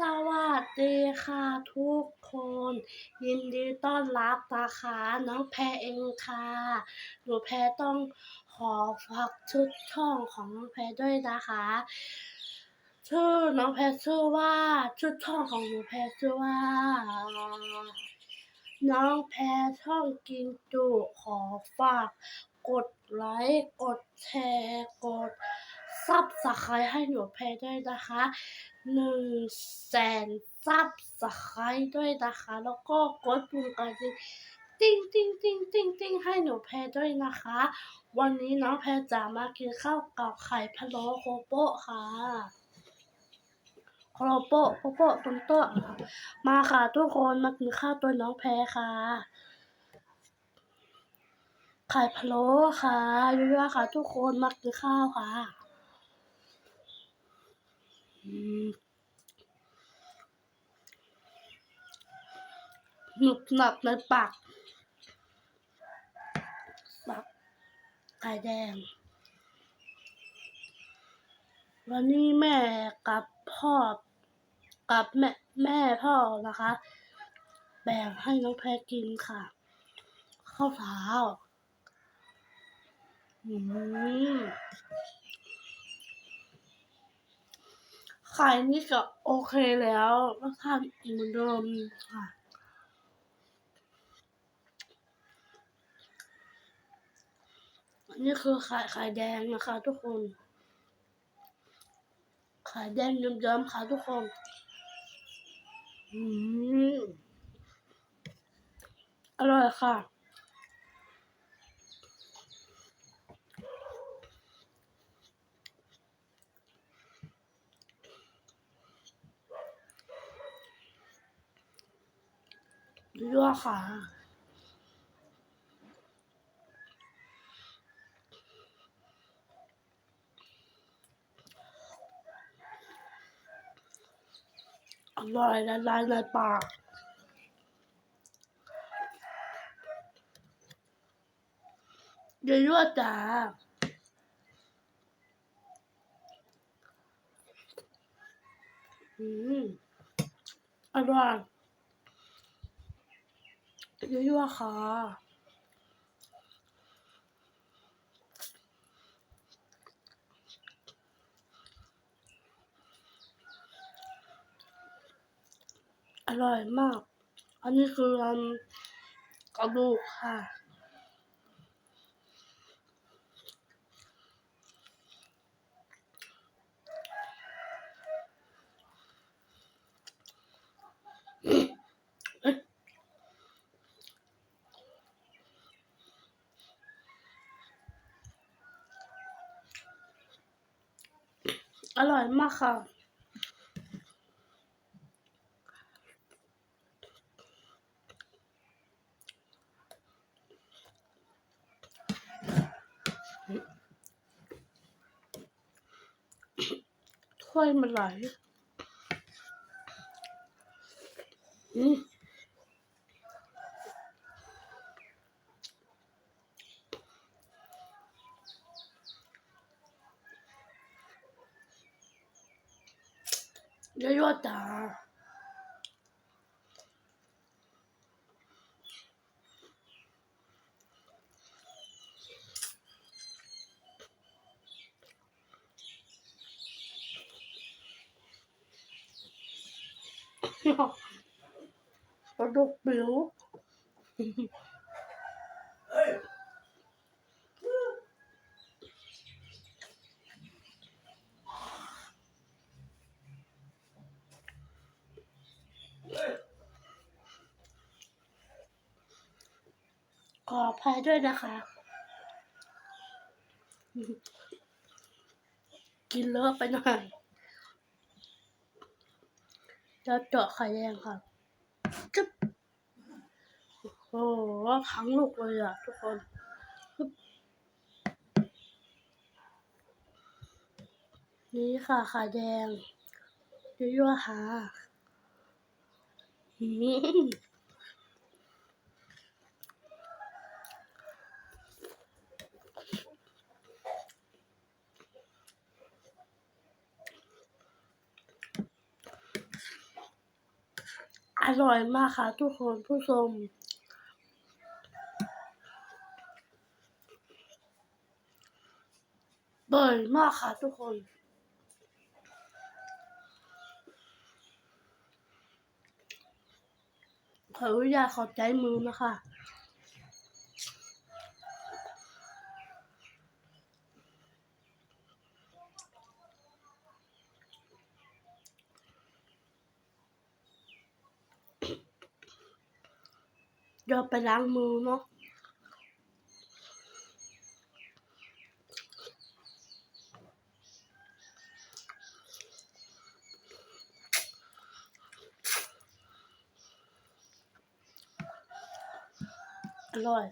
สวัสดีค่ะทุกคน ยินดีต้อนรับนะคะน้องแพรเองค่ะ หนูแพรต้องขอฝากชุดช่องของน้องแพรด้วยนะคะ ชื่อน้องแพรชื่อว่าชุดช่องของหนูแพรชื่อว่า น้องแพรช่องกินจุขอฝากกดไลค์กดแชร์กดซับสไครต์ให้หนูแพรด้วยนะคะ หนึ่งแสนซับสไครต์ด้วยนะคะ แล้วก็กดปุ่มกระดิ่งติ้งติ้งติ้งติ้งติ้งให้หนูแพรด้วยนะคะ วันนี้น้องแพรจะมากินข้าวกับไข่พะโล้โคโปะค่ะโคโปะโคโปะตรงโตะมาค่ะทุกคนมากินข้าวตัวน้องแพรค่ะไข่พะโล้ค่ะเยอะๆค่ะ ทุกคนมากินข้าวค่ะ หนุบหนับในปากปากไข่แดง วันนี้แม่กับพ่อ กับแม่แม่พ่อนะคะ แบ่งให้น้องแพรกินค่ะ ข้าวเช้าอืม ไข่นี่ก็โอเคแล้วรสชาติเหมือนเดิมค่ะนนี้คือไข่ไข่แดงนะคะทุกคน ไข่แดงเยิ้มๆค่ะทุกคน อืม อร่อยค่ะ ยั่วค่ะอร่อยละลายในปากเดี๋ยวยั่วจ้าอืมอร่อย ยยั่วค่ะอร่อยมาก อันนี้คืออันกระดูกค่ะ อร่อยมากค่ะ ถ้วยมันไหลอืม เยอะๆจ้าปลาดุกปิ๋วขออ ภัยด้วยนะคะ กินเลอะไปหน่อยแล้วเจาะไข่แดงค่ะจึ๊บโอ้โหทั้งลูกเลยอะทุกคนนี่ค่ะไข่แดงยั่วๆค่ะ อร่อยมากค่ะทุกคนผู้ชมเบิร์มากค่ะทุกคนขออนุญาตขอบใจมือนะคะ เดี๋ยวไปล้างมือเนาะอร่อย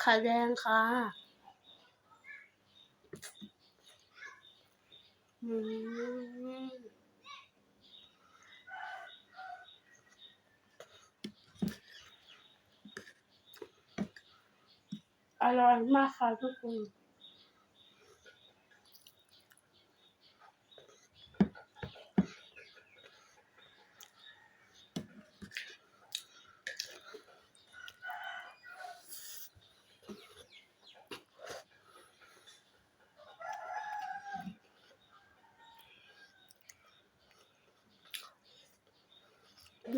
ไข่แดงค่ะ อืมอ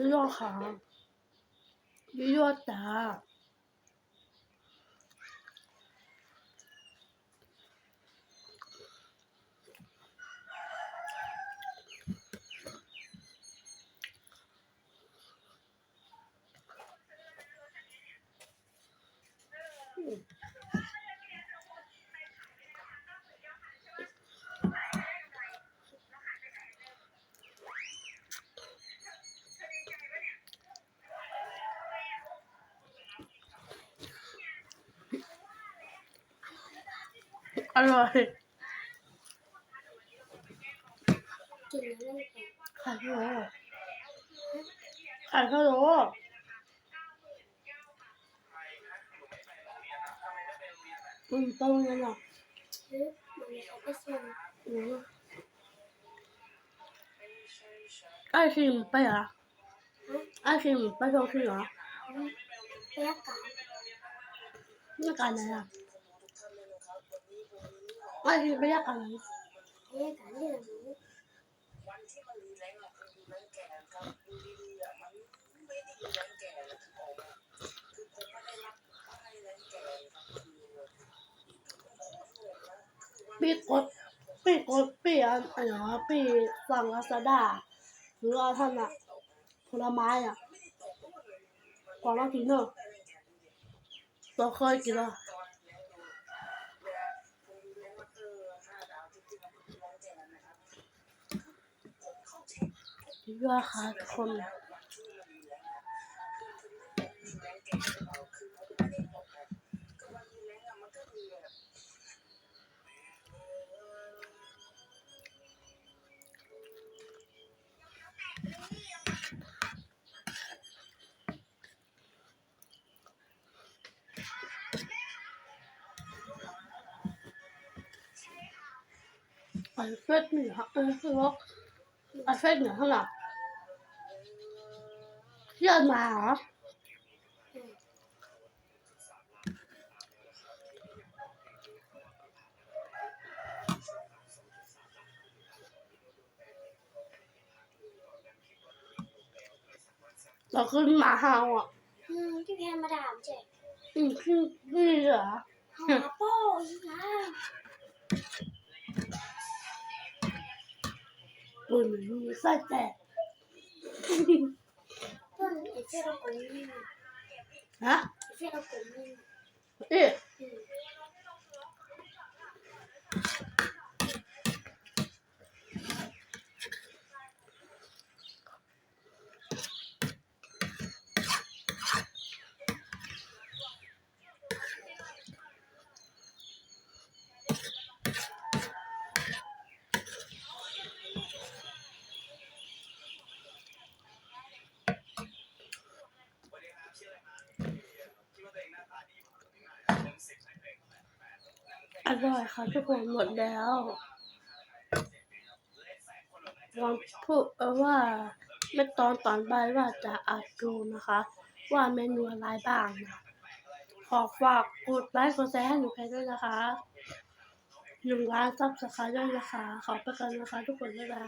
ร่อยมากค่ะทุกคน ยั่วๆค่ะยั่วๆจ้า อ ร่อยกินแล้วไม่เป็นไข่พะโล้ไข่พะโล้อืมต้มนั่นหรอหรือมันเขาไปส่งอืมไอชิมไปเหรอไอชิมไปส่งที่เหรอเรียกกันไม่กันไหนอะไอชิมไปยากกันไหนเรียกกันที่เรารู้วันที่มันรีแรงอะคือรีแรงแก่ครับอยู่ ดีๆอะมันไม่ได้เออกมาคือผมไม่ได้รับให้แรงแก่ครับคือปีกดปีกดปีอันอะไรวะปีสั่งลาซาด้าหรือว่าท่านอะผลไม้อะกว่ามากินเนอะเราเคยกินอะ ยอดค่ะทุกคนไอเฟสหนึ่งฮะเออคือว่าไอเฟสหนึ่งเท่าไหร่ เยอะมาเหรอเราขึ้นมาเฮาอะ อืมที่แพนมาถามเจ๊อืมขึ้นนี่เหรอหาโป้อีกแล้วปืนมันมีไส้แตก เพื่อนไอ้เจ้าเราโกงนี่ ฮะ ไอ้เจ้าเราโกงนี่ เอ๊ะ อืม คิดว่าตัวเองหน้าตา อร่อยค่ะทุกคนหมดแล้ววันพูดว่าเมื่อตอนตอนบ่ายว่าจะอัดดูนะคะ ว่าเมนูอะไรบ้างนะขอฝากกดไลค์กดแชร์ให้หนูแพรด้วยนะคะหนึ่งล้านซับสไครต์ด้วยนะคะ ขอบพระคุณนะคะทุกคนด้วยนะ